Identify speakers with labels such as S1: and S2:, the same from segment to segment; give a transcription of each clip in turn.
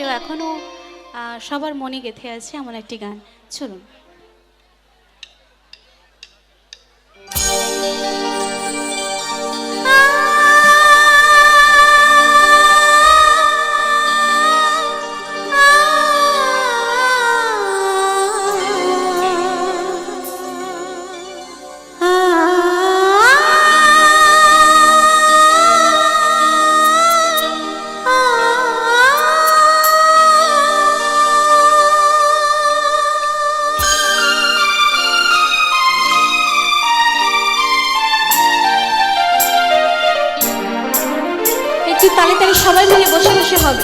S1: হলেও এখনও সবার মনে গেঁথে আছে এমন একটি গান। চলুন। সবাই মিলে বসে বসে হবে।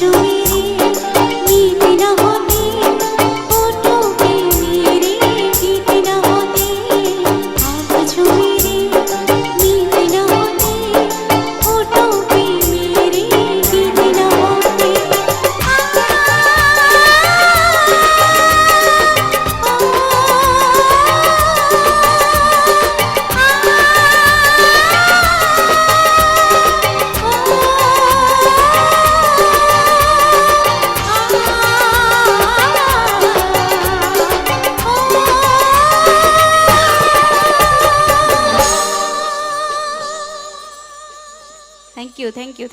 S2: you you, thank you.